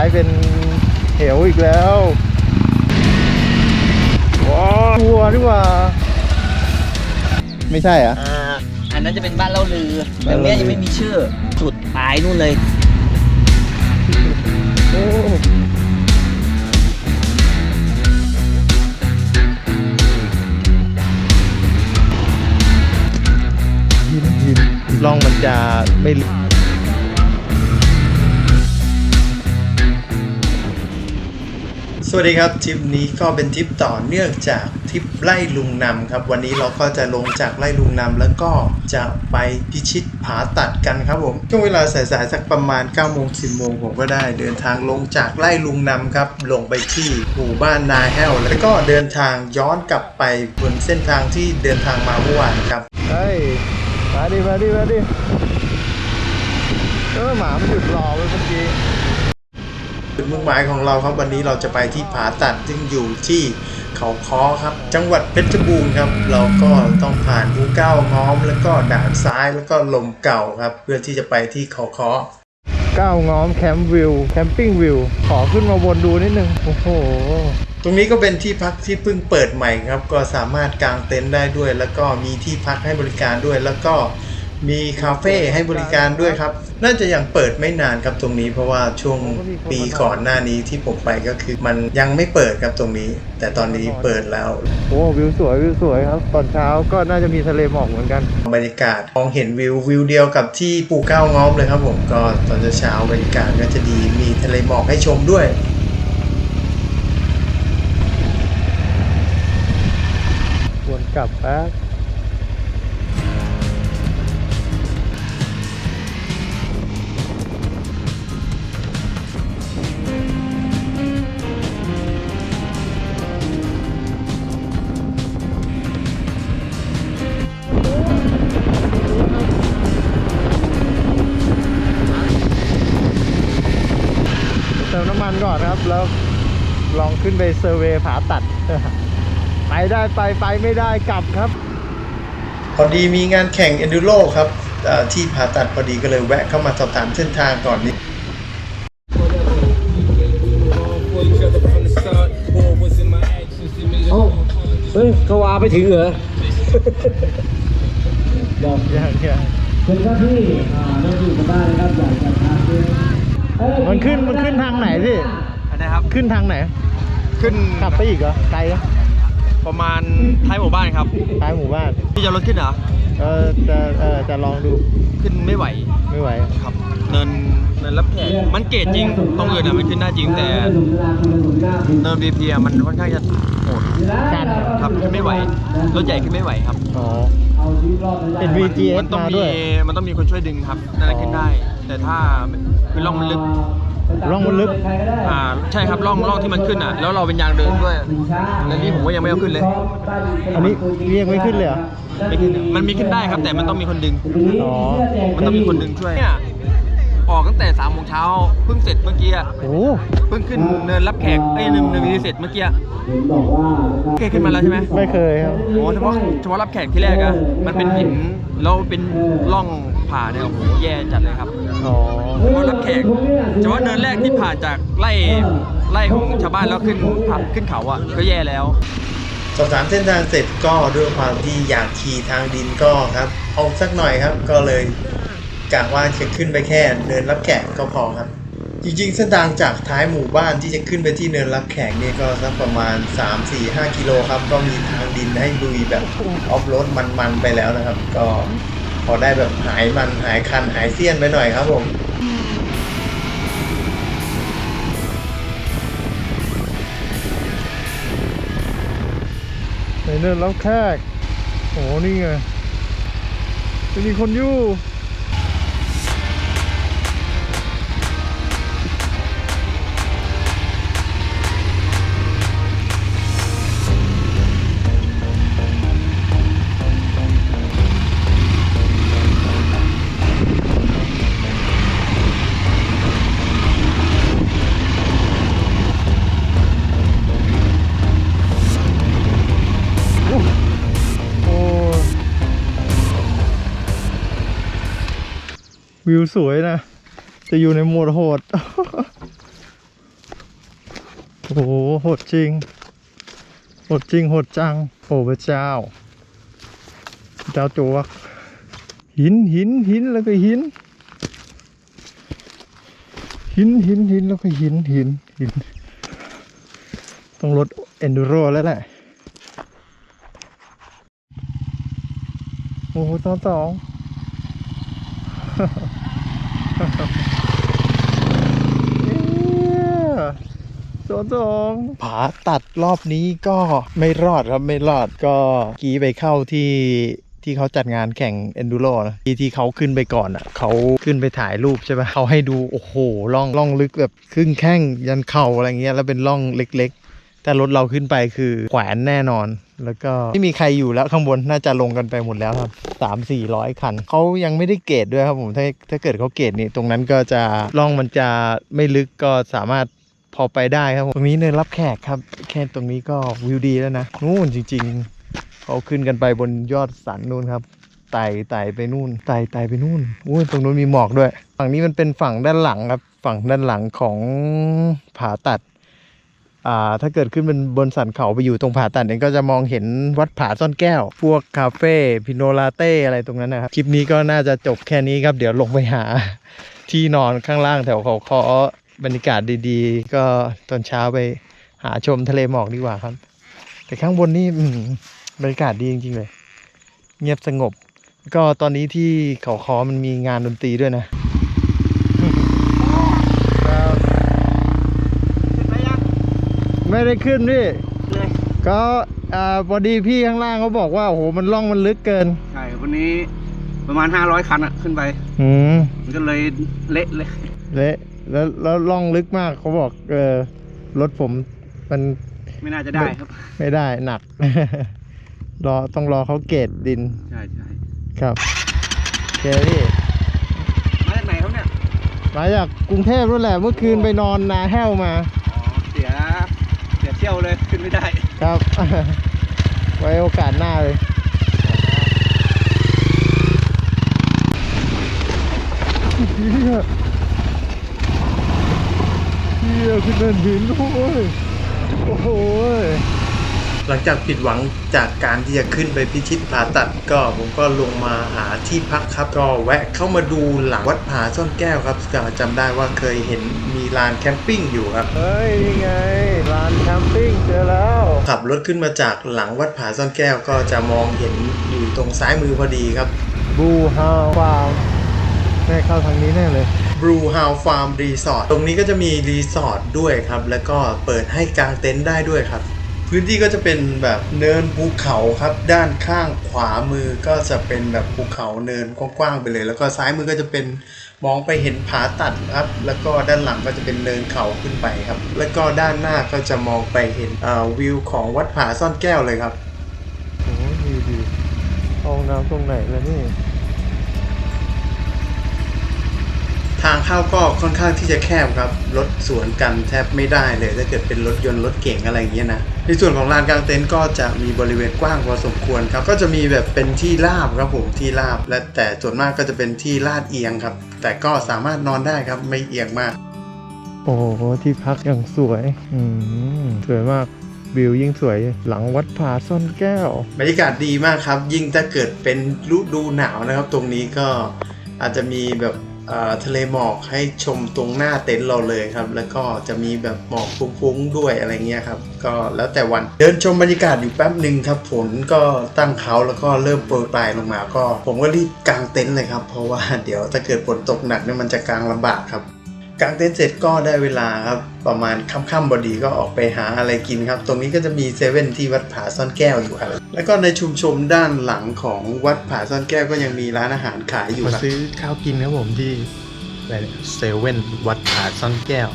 ายเป็นเหวอีกแล้วว้าววัวดีกว่า ไม่ใช่เหรอะ อ่าอันนั้นจะเป็นบ้านเล่าลือบ้าแต่นเล่าลือเนี้ยยังไม่มีชื่อจุดปลายนู่นเลย โอ้หินหินล่องมันจะไม่ลึก สวัสดีครับทริปนี้ก็เป็นทริปต่อเนื่องจากทริปไล่ลุงนำครับ วันนี้เราก็จะลงจากไล่ลุงนำแล้วก็จะไปพิชิตผาตัดกันครับผมช่วงเวลาสายๆสักประมาณ9โมง10โมงผมก็ได้ เดินทางลงจากไล่ลุงนำครับ ลงไปที่หมู่บ้านนาแห้วแล้วก็เดินทางย้อนกลับไปบนเส้นทางที่เดินทางมาเมื่อวานครับเฮ้ยมาดิมาดิมาดิเออหมามันหยุดรอไว้เมื่อกี้ จุดมุ่งหมายของเราครับวันนี้เราจะไปที่ผาตัดซึ่งอยู่ที่เขาค้อครับ จังหวัดเพชรบูรณ์ครับ เราก็ต้องผ่านภูเก้าง้อม แล้วก็ด่านซ้ายแล้วก็ลมเก่าครับ เพื่อที่จะไปที่เขาค้อก้าวง้อมแคมป์วิวแคมปิ้งวิวขอขึ้นมาวนดูนิดนึงโอ้โหตรงนี้ก็เป็นที่พักที่เพิ่งเปิดใหม่ครับ ก็สามารถกางเต็นท์ได้ด้วย แล้วก็มีที่พักให้บริการด้วย แล้วก็ มีคาเฟ่ให้บริการด้วยครับ น่าจะยังเปิดไม่นานครับตรงนี้ เพราะว่าช่วงปีก่อนหน้านี้ที่ผมไปก็คือมันยังไม่เปิดครับตรงนี้ แต่ตอนนี้เปิดแล้ว โอ้วิวสวยวิวสวยครับ ตอนเช้าก็น่าจะมีทะเลหมอกเหมือนกันบรรยากาศมองเห็นวิววิวเดียวกับที่ปูเก้าง้อมเลยครับผมก็ตอนเช้าๆบรรยากาศก็จะดีมีทะเลหมอกให้ชมด้วยวนกลับแป๊บ ขึ้นไปเซอร์เวย์ผาตัด ไปได้ไปไปไม่ได้กลับครับ พอดีมีงานแข่ง Enduro ครับเอ่อที่ผาตัดพอดีก็เลยแวะเข้ามาสอบถามเส้นทางก่อนนิดเอ้าเฮ้ยเขาวาไปถึงเหรอยังยังเป็นหน้าที่อ่าหน้าที่กันได้นะครับอยากจะทานด้วยเอ้ยมันขึ้นมันขึ้นทางไหนพี่นะครับ ขึ้นทางไหน ขึ้นขับไปอีกเหรอไกลเหรอประมาณท้ายหมู่บ้านครับท้ายหมู่บ้านพี่จะเอารถขึ้นเหรอเออจะเออจะลองดูขึ้นไม่ไหวไม่ไหวครับ เนินเนินรับแขกมันเกรดจริงตรงอื่นอะมันขึ้นได้จริงแต่เนิน VP อะมันค่อนข้างจะโหดชันเหรอครับขึ้นไม่ไหวรถใหญ่ขึ้นไม่ไหวครับอ๋อเป็น VGS มันต้องมามีด้วยมันต้องมีคนช่วยดึงครับนั่นแหละขึ้นได้ แต่ถ้าคือล่องมันลึก ร่องมันลึก อ่าใช่ครับล่องล่องที่มันขึ้นอะ แล้วเราเป็นยางเดินด้วยแล้วนี่ผมก็ยังไม่เอาขึ้นเลยอันนี้เรียงไม่ขึ้นเลยเหรอไม่ขึ้นอะมันมีขึ้นได้ครับ แต่มันต้องมีคนดึง อ๋อ มันต้องมีคนดึงช่วยเนี่ย ออกตั้งแต่สามโมงเช้าเพิ่งเสร็จเมื่อกี้อะโอ้เพิ่งขึ้นเนินรับแขกเอ้ยเนินเนินวีเสร็จเมื่อกี้อะเคยขึ้นมาแล้วใช่ไหมไม่เคยครับโอ้เฉพาะเฉพาะรับแขกที่แรกอะมันเป็นหินแล้วเป็นร่องผ่าเนี่ยโอ้โหแย่จัดเลยครับอ๋อเฉพาะรับแขกเฉพาะเนินแรกที่ผ่านจากไล่ไล่ของชาวบ้านแล้วขึ้นผ่านขึ้นเขาอะก็แย่แล้วสอบถามเส้นทางเสร็จก็ด้วยความที่อยากขี่ทางดินก็ครับเอาสักหน่อยครับก็เลย กะว่าจะขึ้นไปแค่เนินรับแขกก็พอครับ จริงๆเส้นทางจากท้ายหมู่บ้านที่จะขึ้นไปที่เนินรับแขกนี่ก็สักประมาณ 3 4 5 กิโลครับ ก็มีทางดินให้ลุยแบบออฟโรดมันๆไปแล้วนะครับ ก็พอได้แบบหายมันหายคันหายเสี้ยนไปหน่อยครับผมในเนินรับแขกโอ้นี่ไงจะมีคนอยู่ วิวสวยนะ จะอยู่ในโหมดโหด โอ้โหโหดจริง โหดจริงโหดจัง โอ้พระเจ้า เจ้าจวกหินหินหินแล้วก็หิน หินหินหินแล้วก็หินหินหิน ต้องลดเอนดูโรแล้วแหละ โอ้โหตอนสอง สอนสองผาตัดรอบนี้ก็ไม่รอดครับไม่รอดก็กี้ไปเข้าที่ที่เขาจัดงานแข่ง enduro นะที่ที่เขาขึ้นไปก่อนอะเขาขึ้นไปถ่ายรูปใช่ปะเขาให้ดู โอ้โหล่องล่องลึกแบบครึ่งแข้งยันเข่าอะไรเงี้ยแล้วเป็นล่องเล็ก แต่รถเราขึ้นไปคือแขวนแน่นอน แล้วก็ไม่มีใครอยู่แล้วข้างบนน่าจะลงกันไปหมดแล้วครับสามสี่ร้อยคันเขายังไม่ได้เกตด้วยครับผมถ้าถ้าเกิดเขาเกตนี่ตรงนั้นก็จะล่องมันจะไม่ลึกก็สามารถพอไปได้ครับผมตรงนี้เนินรับแขกครับ แค่ตรงนี้ก็วิวดีแล้วนะนู่นจริง ๆเขาขึ้นกันไปบนยอดสันนู่นครับไต่ไต่ไปนู่นไต่ไต่ไปนู่นอุ้ยตรงนู้นมีหมอกด้วย ฝั่งนี้มันเป็นฝั่งด้านหลังครับ ฝั่งด้านหลังของผาตัด ถ้าเกิดขึ้นเป็นบนสันเขาไปอยู่ตรงผาตัดเนี่ยก็จะมองเห็นวัดผาซ่อนแก้ว พวกคาเฟ่พิโนลาเต้อะไรตรงนั้นนะครับ คลิปนี้ก็น่าจะจบแค่นี้ครับ เดี๋ยวลงไปหา ที่นอนข้างล่างแถวเขาคอบรรยากาศดีๆ ก็ตอนเช้าไปหาชมทะเลหมอกดีกว่าครับ แต่ข้างบนนี่บรรยากาศดีจริงๆเลย เงียบสงบ ก็ตอนนี้ที่เขาคอมันมีงานดนตรีด้วยนะ ไม่ได้ขึ้นพี่ก็อ่าพอดีพี่ข้างล่างเขาบอกว่าโอ้โหมันล่องมันลึกเกิน ใช่วันนี้ประมาณ 500 คันอะขึ้นไป อืมมันก็เลยเละเลย เละแล้วแล้วล่องลึกมากเขาบอกเออรถผมมันไม่น่าจะได้ครับ ไม่ได้หนัก รอต้องรอเขาเกตดินใช่ใช่ครับโอเคพี่มาจากไหนครับเนี่ย มาจากกรุงเทพนั่นแหละเมื่อคืนไปนอนนาแห้วมาอ๋อเสีย เที่ยวเลยขึ้นไม่ได้ ครับ ไว้โอกาสหน้าเลยเฮียเฮียขึ้นเดินหินโอ้ยโอ้โห หลังจากผิดหวังจากการที่จะขึ้นไปพิชิตผาตัดก็ผมก็ลงมาหาที่พักครับ ก็แวะเข้ามาดูหลังวัดผาซ่อนแก้วครับก็จำได้ว่าเคยเห็นมีลานแคมปิ้งอยู่ครับ เฮ้ยนี่ไงลานแคมปิ้งเจอแล้ว ขับรถขึ้นมาจากหลังวัดผาซ่อนแก้วก็จะมองเห็นอยู่ตรงซ้ายมือพอดีครับบูฮาวฟาร์มแม่เข้าทางนี้แน่เลย Blue House Farm Resort ตรงนี้ก็จะมีรีสอร์ทด้วยครับ แล้วก็เปิดให้กางเต็นท์ได้ด้วยครับ พื้นที่ก็จะเป็นแบบเนินภูเขาครับ ด้านข้างขวามือก็จะเป็นแบบภูเขาเนินกว้างๆไปเลย แล้วก็ซ้ายมือก็จะเป็นมองไปเห็นผาตัดครับ แล้วก็ด้านหลังก็จะเป็นเนินเขาขึ้นไปครับ แล้วก็ด้านหน้าก็จะมองไปเห็นวิวของวัดผาซ่อนแก้วเลยครับโอ้ดีดีห้องน้ำตรงไหนแล้วนี่ ทางเข้าก็ค่อนข้างที่จะแคบครับรถสวนกันแทบไม่ได้เลย ถ้าเกิดเป็นรถยนต์รถเก๋งอะไรอย่างเงี้ยนะในส่วนของลานกลางเต็นท์ก็จะมีบริเวณกว้างพอสมควรครับก็จะมีแบบเป็นที่ราบครับผมที่ราบ และแต่ส่วนมากก็จะเป็นที่ลาดเอียงครับ แต่ก็สามารถนอนได้ครับไม่เอียงมาก โอ้โหที่พักอย่างสวย อืมสวยมากวิวยิ่งสวยหลังวัดผาซ่อนแก้วบรรยากาศดีมากครับ ยิ่งถ้าเกิดเป็นฤดูหนาวนะครับ ตรงนี้ก็อาจจะมีแบบเอ่อ ทะเลหมอกให้ชมตรงหน้าเต็นท์เราเลยครับ แล้วก็จะมีแบบหมอกฟุ้งๆด้วยอะไรเงี้ยครับ ก็แล้วแต่วันเดินชมบรรยากาศอยู่แป๊บหนึ่งครับฝนก็ตั้งเขาแล้วก็เริ่มโปรยปลายลงมา ก็ผมก็รีบกางเต็นท์เลยครับ เพราะว่าเดี๋ยวถ้าเกิดฝนตกหนักเนี่ยมันจะกางลำบากครับ กางเต็นท์เสร็จก็ได้เวลาครับ ประมาณค่ำๆบดีก็ออกไปหาอะไรกินครับ ตรงนี้ก็จะมีเซเว่นที่วัดผาซ่อนแก้วอยู่ครับ แล้วก็ในชุมชนด้านหลังของวัดผาซ่อนแก้วก็ยังมีร้านอาหารขายอยู่ครับมาซื้อข้าวกินครับผมที่เซเว่นวัดผาซ่อนแก้ว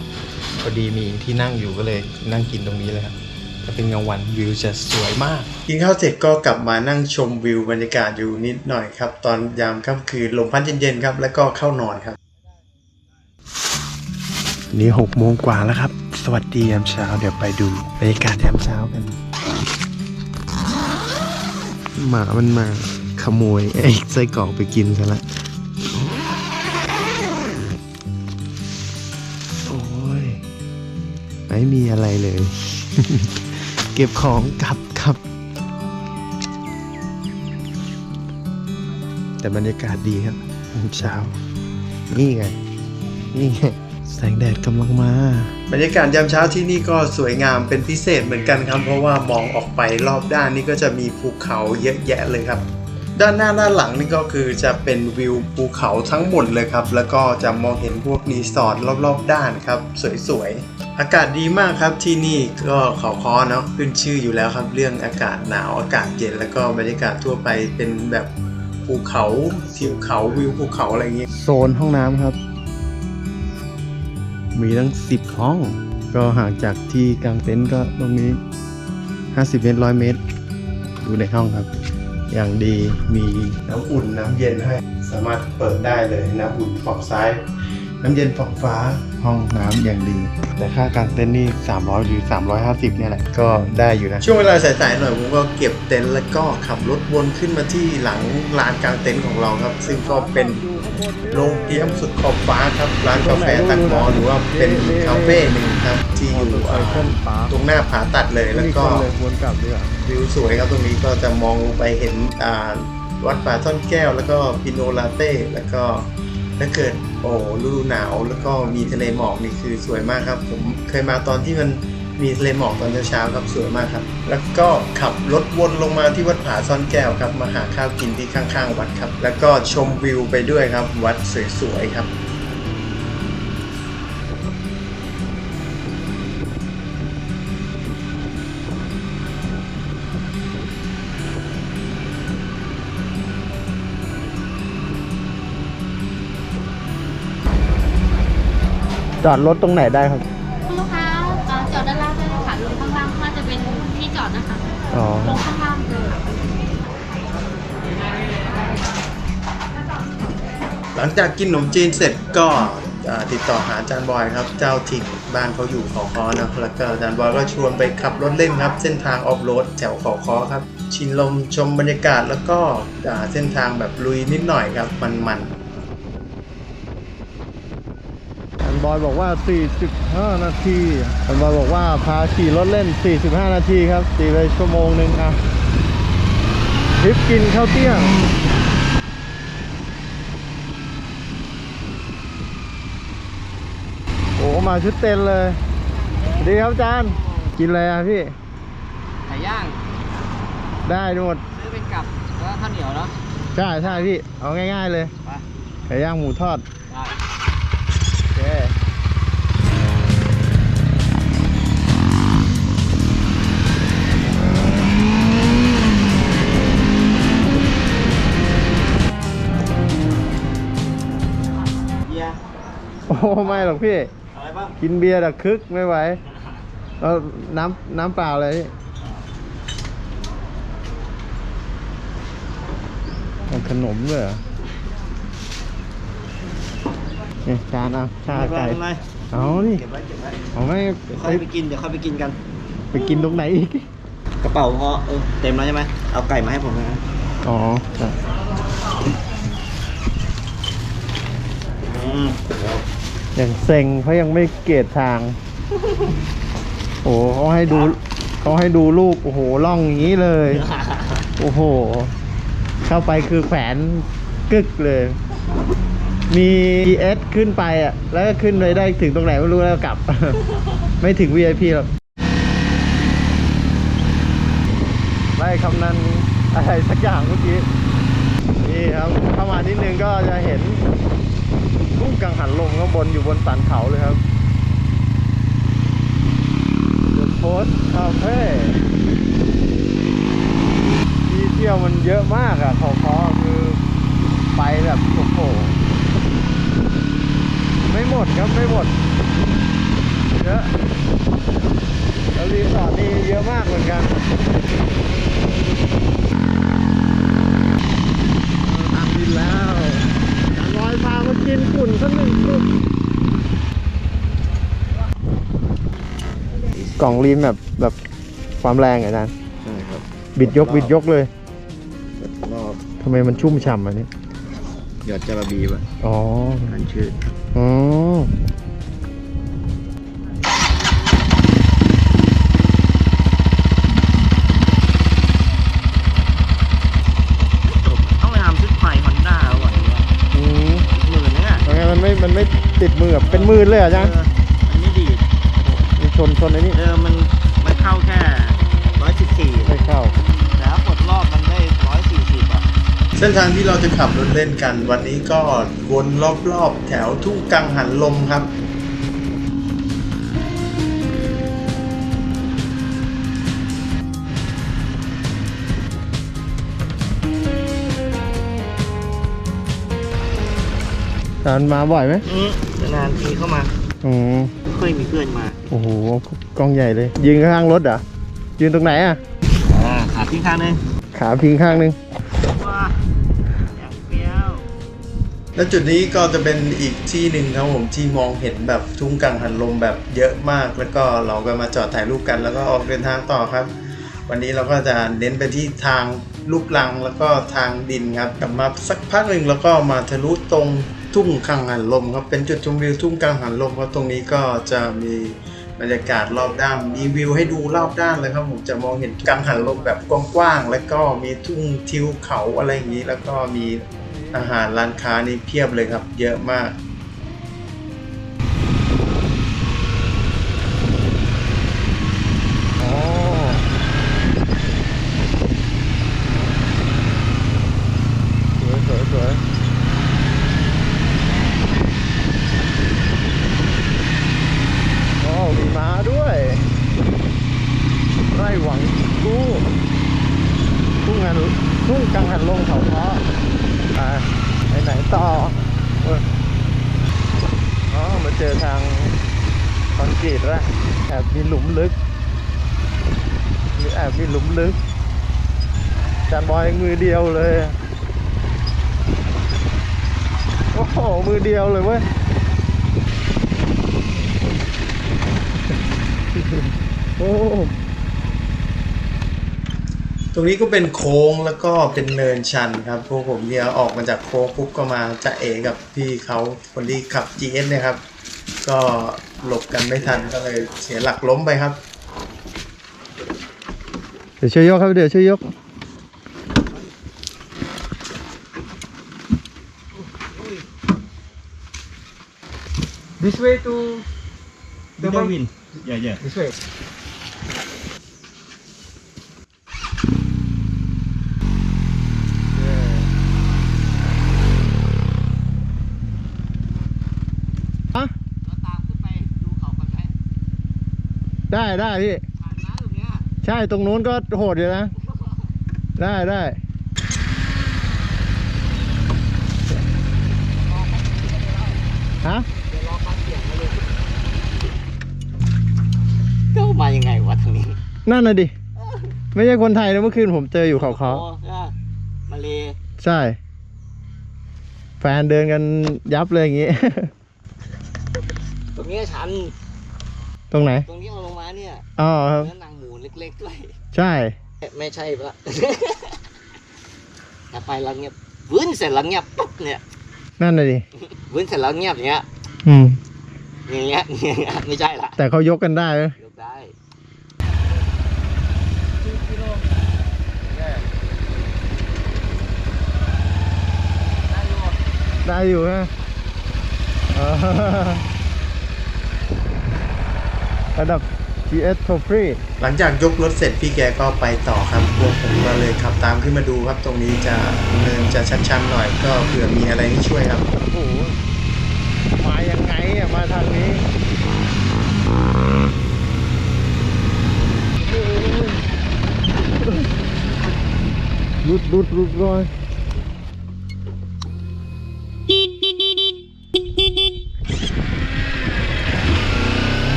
พอดีมีที่นั่งอยู่ก็เลยนั่งกินตรงนี้เลยครับถ้าเป็นกลางวันวิวจะสวยมาก กินข้าวเสร็จก็กลับมานั่งชมวิวบรรยากาศอยู่นิดหน่อยครับ ตอนยามค่ำคืนลมพัดเย็นๆครับ แล้วก็เข้านอนครับ นี่หกโมงกว่าแล้วครับ สวัสดียามเช้า เดี๋ยวไปดูบรรยากาศยามเช้ากัน หมามันมาขโมยไอ้ไส้กรอกไปกินซะละโอ้ยไปไม่มีอะไรเลย เก็บของกลับครับ แต่บรรยากาศดีครับเช้า นี่ไง นี่ไง แสงแดดกำลังมา บรรยากาศยามเช้าที่นี่ก็สวยงามเป็นพิเศษเหมือนกันครับ เพราะว่ามองออกไปรอบด้านนี่ก็จะมีภูเขาเยอะแยะเลยครับ ด้านหน้าด้านหลังนี่ก็คือจะเป็นวิวภูเขาทั้งหมดเลยครับ แล้วก็จะมองเห็นพวกรีสอร์ทรอบๆ ด้านครับ สวยๆ อากาศดีมากครับที่นี่ก็เขาคอเนาะขึ้นชื่ออยู่แล้วครับ เรื่องอากาศหนาวอากาศเย็นแล้วก็บรรยากาศทั่วไปเป็นแบบภูเขาทิวเขาวิวภูเขาอะไรอย่างเงี้ยโซนห้องน้ำครับ มีทั้ง 10 ห้อง ก็ห่างจากที่กลางเต็นท์ก็ตรงนี้ 50 เมตร 100 เมตร อยู่ในห้องครับ อย่างดีมีน้ำอุ่นน้ำเย็นให้ สามารถเปิดได้เลยน้ำอุ่นฝั่งซ้าย น้ำเย็นฝั่งฟ้าห้องน้ำอย่างดีแต่ค่ากางเต็นท์นี่ 300 หรือ 350 เนี่ยแหละ ก็ได้อยู่นะ ช่วงเวลาสายๆหน่อยผมก็เก็บเต็นท์แล้วก็ขับรถวนขึ้นมาที่หลังลานกางเต็นท์ของเราครับ ซึ่งก็เป็นโรงเตรียมสุดขอบฟ้าครับ ร้านกาแฟตังหมอหรือว่าเป็นคาเฟ่หนึ่งครับ ที่อยู่ตรงหน้าผาตัดเลยแล้วก็วิวสวยครับตรงนี้ก็จะมองลงไปเห็นวัดป่าซ่อนแก้ว แล้วก็ปิโนลาเต้แล้วก็ ถ้าเกิดโอ้ฤดูหนาวแล้วก็มีทะเลหมอกนี่คือสวยมากครับ ผมเคยมาตอนที่มันมีทะเลหมอกตอนเช้าครับสวยมากครับ แล้วก็ขับรถวนลงมาที่วัดผาซ่อนแก้วครับมาหาข้าวกินที่ข้างๆ วัดครับ แล้วก็ชมวิวไปด้วยครับ วัดสวยๆครับ จอดรถตรงไหนได้ครับ คุณลูกค้าเอ่อจอดด้านล่างได้เลยค่ะลงข้างล่างก็จะเป็นที่จอดนะคะอ๋อ ลงข้างล่างเลยหลังจากกินขนมจีนเสร็จก็เอ่อติดต่อหาอาจารย์บอยครับ เจ้าถิ่นบ้านเขาอยู่เขาคอนะแล้วก็อาจารย์บอยก็ชวนไปขับรถเล่นครับ เส้นทางออฟโรดแถวเขาคอครับ ชินลมชมบรรยากาศแล้วก็อ่าเส้นทางแบบลุยนิดหน่อยครับมันๆ อัน บอยบอกว่า 45 นาทีอันบอยบอกว่าพาขี่รถเล่น 45 นาทีครับตีไปชั่วโมงหนึ่งอะทริปกินข้าวเตี้ยงโอ้มาชุดเต็นเลยสวัสดีครับอาจารย์กินอะไรอะพี่ไก่ย่าง ได้หมด ซื้อเป็นกับแล้วก็ข้าวเหนียวเนาะใช่ใช่พี่ เอาง่าย ๆ เลยไปไก่ย่างหมูทอด อ้ไม่หรอกพี่ อะไรบ้างกินเบียร์แต่คึกไม่ไหวเอาน้ำน้ำเปล่าเลยพี่เอาขนมด้วยเหรอนี่จานเอาชาไก่ไม่เอานี่เก็บไว้เก็บไว้เอาไม่เดี๋ยวค่อยไปกินเดี๋ยวค่อยไปกินกัน ไปกินตรงไหนอีก กระเป๋าพอเออเต็มแล้วใช่ไหมเอาไก่มาให้ผมนะอ๋อครับอืม อย่างเซ็งเขายังไม่เกตทาง โอ้โหเขาให้ดูเขาให้ดูรูปโอ้โหล่องอย่างนี้เลย โอ้โห เข้าไปคือแขวนกึกเลย มี GS ขึ้นไปอะ แล้วก็ขึ้นไปได้ถึงตรงไหนไม่รู้แล้วก็กลับ ไม่ถึง VIP หรอกไล่คำนั้นอะไรสักอย่างเมื่อกี้ นี่ครับ เข้ามานิดนึงก็จะเห็น กังหันลมข้างบนอยู่บนสันเขาเลยครับเดอะโพสคาเฟ่ที่เที่ยวมันเยอะมากอะเขาคอคือไปแบบโอ้โหไม่หมดครับไม่หมดเยอะแล้วรีสอร์ทนี่เยอะมากเหมือนกันทางดินแล้วจานลอยพามา กินฝุ่นสักหนึ่งกลุ่มกล่องรีมแบบแบบความแรงอะอาจารย์ใช่ครับบิดยกบิดยกเลยรอบทำไมมันชุ่มฉ่ำอันนี้หยอดจาระบีป่ะอ๋ออันชื่ออ๋อ ติดมือแบบเป็นหมือเลยเหรอเอจ๊ะอมันไม่ดีดมีชนชนไอ้นี่เออมันมันเข้าแค่ร้อยสิบสี่ไม่เข้า แต่ถ้ากดรอบมันได้ร้อยสี่สิบอะ เส้นทางที่เราจะขับรถเล่นกัน วันนี้ก็วนรอบๆ แถวทุ่งกังหันลมครับ ตอนมาบ่อยไหมอืม นานทีเข้ามาอืมไม่ค่อยมีเพื่อนมาโอ้โหกล้องใหญ่เลย ยืนข้างๆรถเหรอยืนตรงไหนอะอ่าขาทิ้งข้างหนึงขาพิงข้างนึงว้าอย่างเปรี้ยวและจุดนี้ก็จะเป็นอีกที่หนึ่งครับผมที่มองเห็นแบบทุ่งกังหันลมแบบเยอะมาก แล้วก็เราก็มาจอดถ่ายรูปกัน แล้วก็ออกเดินทางต่อครับ วันนี้เราก็จะเน้นไปที่ทางลูกลังแล้วก็ทางดินครับกลับมาสักพักหนึ่งแล้วก็มาทะลุตรง ทุ่งกังหันลมครับเป็นจุดชมวิวทุ่งกังหันลมครับตรงนี้ก็จะมีบรรยากาศรอบด้านมีวิวให้ดูรอบด้านเลยครับผมจะมองเห็นกังหันลมแบบกว้างๆแล้วก็มีทุ่งทิวเขาอะไรอย่างนี้ แล้วก็มีอาหารร้านค้านี่เพียบเลยครับ เยอะมาก อ๋อสวยสวยสวยโอ้มีม้าด้วย ไร่หวังกู้ทุ่งงานทุ่งกังหันลงเขาเพาะอ่าไปไหนต่อเว้ยอ๋อ มาเจอทางคอนกรีตแล้วแอบมีหลุมลึก มีแอบมีหลุมลึกจานบ อยมือเดียวเลย โอ้โห มือเดียวเลยเว้ย โอ้ตรงนี้ก็เป็นโค้งแล้วก็เป็นเนินชันครับ พวกผมเนี่ยออกมาจากโค้งปุ๊บก็มาจะเอกับพี่เขาคนที่ขับ GS เนี่ยครับ ก็หลบกันไม่ทันก็เลยเสียหลักล้มไปครับ เดี๋ยวช่วยยกครับ เดี๋ยวช่วยยก This way to the mountain. Yeah, yeah. This way. ฮะเราตามขึ้นไปดูเขากันไหมได้ได้พี่ผ่านน้ำตรงเนี้ย ใช่ตรงนู้นก็โหดอยู่นะ ได้ได้ ฮะ ก็ มายังไงวะทางนี้นั่นน่ะดิ ไม่ใช่คนไทยนะเมื่อคืนผมเจออยู่เขาเขาโอ้ใช่มาเลใช่ แฟนเดินกันยับเลยอย่างงี้ ตรงเนี้ยชัน ตรงไหน ตรงนี้เอาลงมาเนี่ยอ๋อครับ เนื้อหนังหมูเล็กๆด้วย ใช่ ไม่ใช่ปะแต่ไปแล้วเงียบวื้นเสร็จแล้วเงียบปุ๊บเนี่ยนั่นน่ะดิ วื้นเสร็จแล้วเงียบอย่างเงี้ยอืม อย่างเงี้ยอย่างเงี้ยไม่ใช่ละแต่เขายกกันได้ไหม ยก ได้ได้อยู่ฮะอ๋อระดับ GS for free หลังจากยกรถเสร็จพี่แกก็ไปต่อครับพวกผมก็เลยขับตามขึ้นมาดูครับ ตรงนี้จะเนินจะชันๆหน่อยก็เผื่อมีอะไรให้ช่วยครับ โอ้โห มายังไงอะ มาทางนี้รุดรุดรุดเลย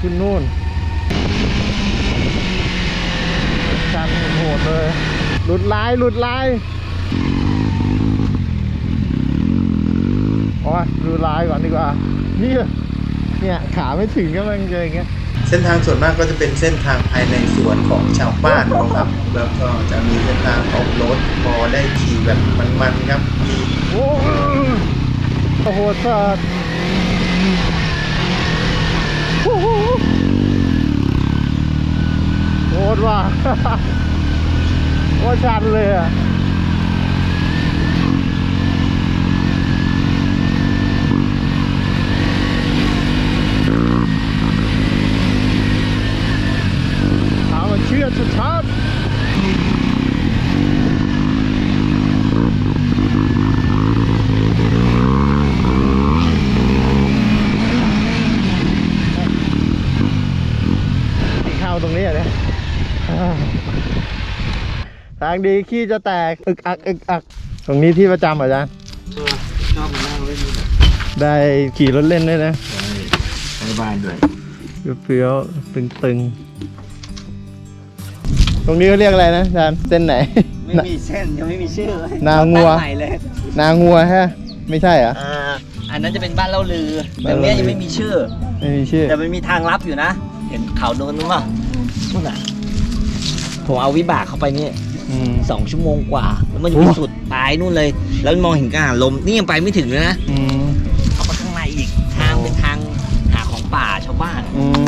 ขึ้นนู่นชันโหดเลย หลุดลายหลุดลายโอ้ยดูลายก่อนดีกว่า นี่เนี่ยขาไม่ถึงก็มันเจออย่างเงี้ยเส้นทางส่วนมากก็จะเป็นเส้นทางภายในสวนของชาวบ้านนะครับ แล้วก็จะมีเส้นทางออกรถพอได้ขี่แบบมันๆครับมีโอ้โหสัตว์โอ้ โคตรว่ะโคตรชันเลยอะาวตรงนี้อะเนี่ยอ่าทางดีขี้จะแตกอึกอักอึกอัก ตรงนี้ที่ประจำเหรอจ๊ะชอบมานั่งเล่นนี่ได้ขี่รถเล่นด้วยนะในบ้านด้วยเฟี้ยวๆตึงๆตรงนี้เขาเรียกอะไรนะอาจารย์เส้นไหน ไม่มีเส้นยังไม่มีชื่อเลยนางัวตั้ใหม่เลยนางัวฮะ ไม่ใช่เหรออ่าอันนั้นจะเป็นบ้านเล่าลือบ้าแต่นเล่าลือเนี้ยยังไม่มีชื่อ ไม่มีชื่อ แต่มันมีทางลับอยู่นะ เห็นเขาโดนนู้นป่ะนู่นน่ะผมเอาวิบากเข้าไปนี่อืมสองชั่วโมงกว่า แล้วมันอยู่โอ้สุดปลายนู่นเลย แล้วมองเห็นกระหาลมนี่ยังไปไม่ถึงเลยนะอืมเข้าไปข้างในอีกทางเป็นทางหาของป่าชาวบ้านอืม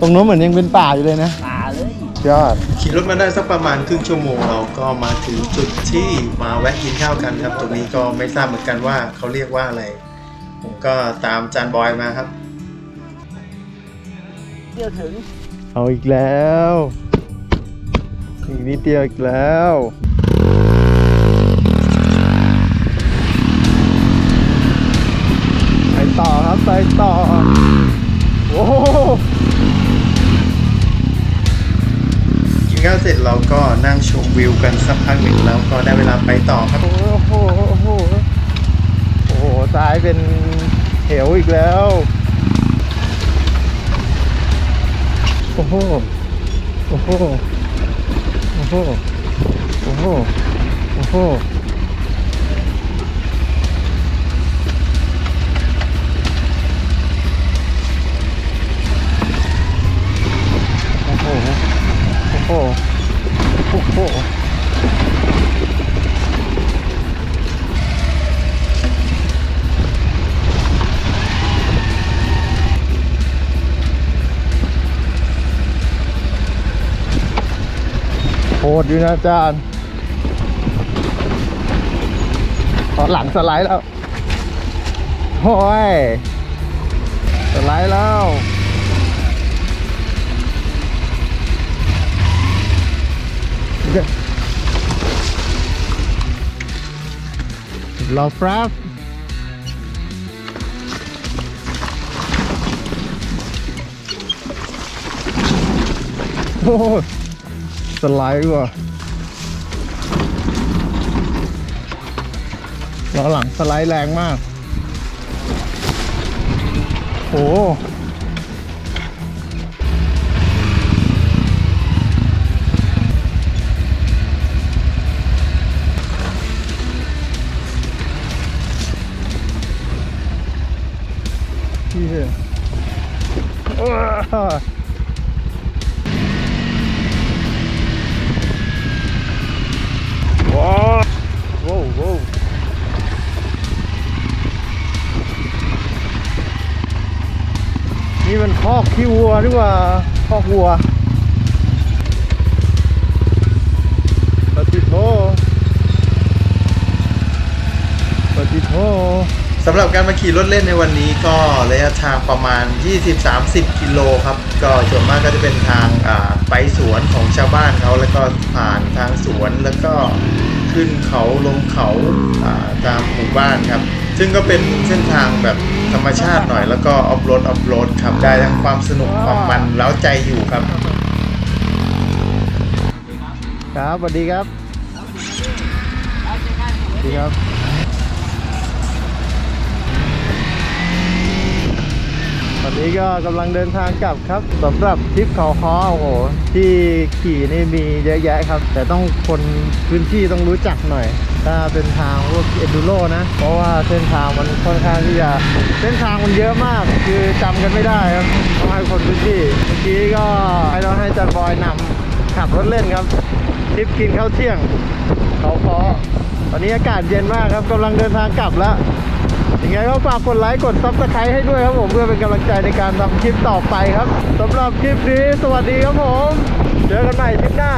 ตรงโน้นเหมือนยังเป็นป่าอยู่เลยนะป่าเลยยอดขี่รถมาได้สักประมาณครึ่งชั่วโมงเราก็มาถึงจุดที่มาแวะกินข้าวกันครับ ตรงนี้ก็ไม่ทราบเหมือนกันว่าเขาเรียกว่าอะไร ผมก็ตามจานบอยมาครับ เที่ยวถึง เอาอีกแล้ว อีกนิดเดียวอีกแล้วไปต่อครับไปต่อ โอ้โหกินข้าวเสร็จเราก็นั่งชมวิวกันสักพักหนึ่งแล้วก็ได้เวลาไปต่อครับ โอ้โหโอ้โหโอ้โหซ้ายเป็นเหวอีกแล้ว โอ้โห โอ้โห โอ้โห โอ้โห โอ้โห ดอยู่นะอาจารย์ตอนหลังสไลด์แล้วโอ้ยสไลด์แล้วรอฟราฟโอ้ สไลด์ว่ะล้อหลังสไลด์แรงมาก โอ้ นี่มันคอกขี้วัวดีกว่าคอกวัวปฏิโทปฏิโทสำหรับการมาขี่รถเล่นในวันนี้ก็ระยะทางประมาณ 20-30 กิโลครับ ก็ส่วนมากก็จะเป็นทางไปสวนของชาวบ้านเขาแล้วก็ผ่านทางสวนแล้วก็ขึ้นเขาลงเขาตามหมู่บ้านครับ ซึ่งก็เป็นเส้นทางแบบธรรมชาติหน่อยแล้วก็ออฟโรดออฟโรดครับได้ทั้งความสนุกความมันเล้าใจอยู่ครับ ครับสวัสดีครับสวัสดีครับ ตอนนี้ก็กำลังเดินทางกลับครับสำหรับทริปเขาค้อโอ้โหที่ขี่นี่มีเยอะแยะครับ แต่ต้องคนพื้นที่ต้องรู้จักหน่อย ถ้าเป็นทางพวกเอ็นดูโรนะ เพราะว่าเส้นทางมันค่อนข้างที่จะเส้นทางมันเยอะมาก คือจำกันไม่ได้ครับต้องให้คนพื้นที่เมื่อกี้ก็ให้เราให้จันบอยนำขับรถเล่นครับทริปกินข้าวเที่ยงเขาค้อตอนนี้อากาศเย็นมากครับกำลังเดินทางกลับแล้วยังไงก็ฝากกดไลค์กดซับสไครต์ให้ด้วยครับผมเพื่อเป็นกำลังใจในการทำคลิปต่อไปครับสำหรับคลิปนี้สวัสดีครับผม เจอกันใหม่คลิปหน้า